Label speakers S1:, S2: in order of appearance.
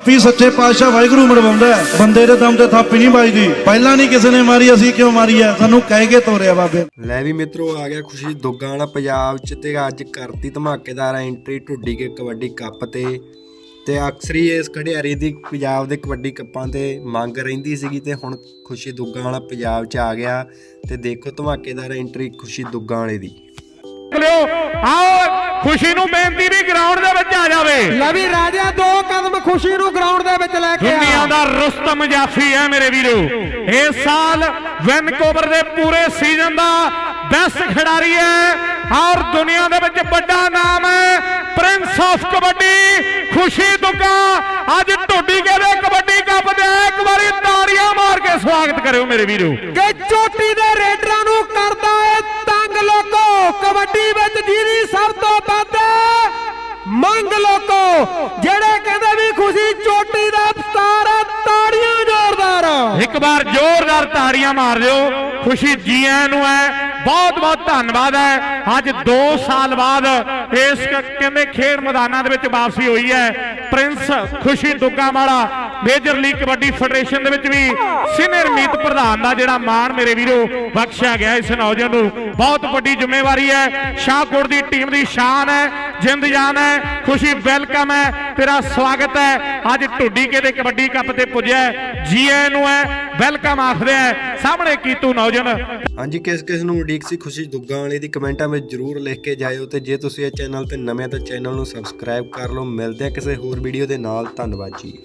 S1: ਵੀ ਸੱਚੇ ਪਾਤਸ਼ਾਹ ਵਾਹਿਗੁਰੂ ਮਰਵਾਉਂਦਾ ਹੈ। ਬੰਦੇ ਦੇ ਦਮ ਤੇ ਥਾਪੀ ਨਹੀਂ ਵੱਜਦੀ। ਪਹਿਲਾਂ ਨਹੀਂ ਕਿਸੇ ਨੇ ਮਾਰੀ ਅਸੀਂ ਕਿਉਂ ਮਾਰੀ ਹੈ? ਸਾਨੂੰ ਕਹਿ ਕੇ ਤੋਰਿਆ ਬਾਬੇ।
S2: ਲੈ ਵੀ ਮਿੱਤਰੋ ਆ ਗਿਆ ਖੁਸ਼ੀ। ਦੁੱਗਾ ਵਾਲਾ ਪੰਜਾਬ ਚ ਤੇ ਅੱਜ ਕਰਤੀ ਧਮਾਕੇਦਾਰ ਐਂਟਰੀ ਢੁੱਡੀ ਕੇ ਕਬੱਡੀ ਕੱਪ ਤੇ। ਤੇ ਅਕਸਰ ਹੀ ਇਸ ਖਿਡਾਰੀ ਦੀ ਪੰਜਾਬ ਦੇ ਕਬੱਡੀ ਕੱਪਾਂ ਤੇ ਮੰਗ ਰਹਿੰਦੀ ਸੀਗੀ ਤੇ ਹੁਣ ਖੁਸ਼ੀ ਦੁੱਗਾ ਵਾਲਾ ਪੰਜਾਬ ਚ ਆ ਗਿਆ। ਤੇ ਦੇਖੋ ਧਮਾਕੇਦਾਰ ਐਂਟਰੀ ਖੁਸ਼ੀ ਦੁੱਗਾ ਵਾਲੇ ਦੀ।
S3: ਲਿਓ ਆਓ ਖੁਸ਼ੀ ਨੂੰ ਬੇਨਤੀ ਵੀ ਗਰਾਊਂਡ ਦੇ ਵਿੱਚ ਆ ਜਾਵੇ।
S4: ਲਵੀ ਰਾਜਾ ਦੋ ਕਦਮ ਖੁਸ਼ੀ ਨੂੰ ਗਰਾਊਂਡ ਦੇ ਵਿੱਚ ਲੈ ਕੇ
S3: ਦੁਨੀਆ
S4: ਆ
S3: ਦਾ ਰੁਸਤਮ ਜਾਫੀ ਹੈ ਮੇਰੇ ਵੀਰੋ। ਇਸ ਸਾਲ ਵੈਨਕੂਵਰ ਦੇ ਪੂਰੇ ਸੀਜ਼ਨ ਦਾ ਬੈਸਟ ਖਿਡਾਰੀ ਹੈ ਔਰ ਦੁਨੀਆ ਦੇ ਵਿੱਚ ਵੱਡਾ ਨਾਮ ਹੈ ਪ੍ਰਿੰਸ ਆਫ ਕਬੱਡੀ ਖੁਸ਼ੀ ਦੁੱਗਾ ਅੱਜ ਢੋਡੀ ਕੇ ਦੇ ਕਬੱਡੀ ਕੱਪ ਦੇ ਇੱਕ ਵਾਰੀ ਤਾੜੀਆਂ ਮਾਰ ਕੇ ਸਵਾਗਤ ਕਰਿਓ ਮੇਰੇ ਵੀਰੋ।
S4: ਕਿ ਚੋਟੀ ਦੇ ਰੇਡਰਾਂ ਨੂੰ ਕਰਦਾ ਜਿਹੜੇ ਕਹਿੰਦੇ ਵੀ ਖੁਸ਼ੀ ਚੋਟੀ ਦਾ ਸਟਾਰ ਆ, ਤਾੜੀਆਂ ਜ਼ੋਰਦਾਰ।
S3: ਇੱਕ ਵਾਰ ਜ਼ੋਰਦਾਰ ਤਾੜੀਆਂ ਮਾਰ ਦਿਓ। ਖੁਸ਼ੀ ਜੀ ਆਇਆਂ ਨੂੰ ਹੈ। ਬਹੁਤ ਬਹੁਤ ਧੰਨਵਾਦ ਹੈ। ਅੱਜ 2 ਸਾਲ ਬਾਅਦ ਇਸ ਕ- ਖੇਡ ਮੈਦਾਨਾਂ ਦੇ ਵਿੱਚ ਵਾਪਸੀ ਹੋਈ ਹੈ। Prince Khushi Duggawala major league kabaddi federation ਦੇ ਵਿੱਚ ਵੀ ਸੀਨੀਅਰ ਮੀਤ ਪ੍ਰਧਾਨ ਦਾ ਜਿਹੜਾ ਮਾਣ ਮੇਰੇ ਵੀਰੋ ਬਖਸ਼ਿਆ ਗਿਆ ਇਸ ਨੌਜਵਾਨ ਨੂੰ। ਬਹੁਤ ਵੱਡੀ ਜ਼ਿੰਮੇਵਾਰੀ ਹੈ। ਸ਼ਾਹਕੋਟ ਦੀ ਟੀਮ ਦੀ ਸ਼ਾਨ ਹੈ। ਜਿੰਦ ਜਾਨ ਹੈ, ਖੁਸ਼ੀ ਵੈਲਕਮ ਹੈ, ਤੇਰਾ ਸਵਾਗਤ ਹੈ। ਅੱਜ ਢੁੱਡੀ ਕੇ ਦੇ ਕਬੱਡੀ ਕੱਪ ਤੇ ਪੁੱਜਿਆ ਜੀ ਆਇਆਂ ਨੂੰ ਹੈ, ਵੈਲਕਮ ਆਖਦੇ ਹੈ। ਸਾਹਮਣੇ ਕੀਤੂ ਨੌਜਵਾਨ।
S2: ਹਾਂਜੀ, ਕਿਸ ਕਿਸ ਨੂੰ ਉਡੀਕ ਸੀ ਖੁਸ਼ੀ ਦੁੱਗਾ ਵਾਲੇ ਦੀ ਕਮੈਂਟਾਂ ਵਿੱਚ ਜਰੂਰ ਲਿਖ ਕੇ ਜਾਇਓ ਤੇ ਜੇ ਤੁਸੀਂ ਇਹ ਚੈਨਲ ਤੇ ਨਵੇਂ ਤਾਂ ਚੈਨਲ ਨੂੰ ਸਬਸਕ੍ਰਾਈਬ ਕਰ ਲਓ। ਮਿਲਦੇ ਆ ਕਿਸੇ ਹੋਰ ਵੀਡੀਓ ਦੇ ਨਾਲ। ਧੰਨਵਾਦ ਜੀ।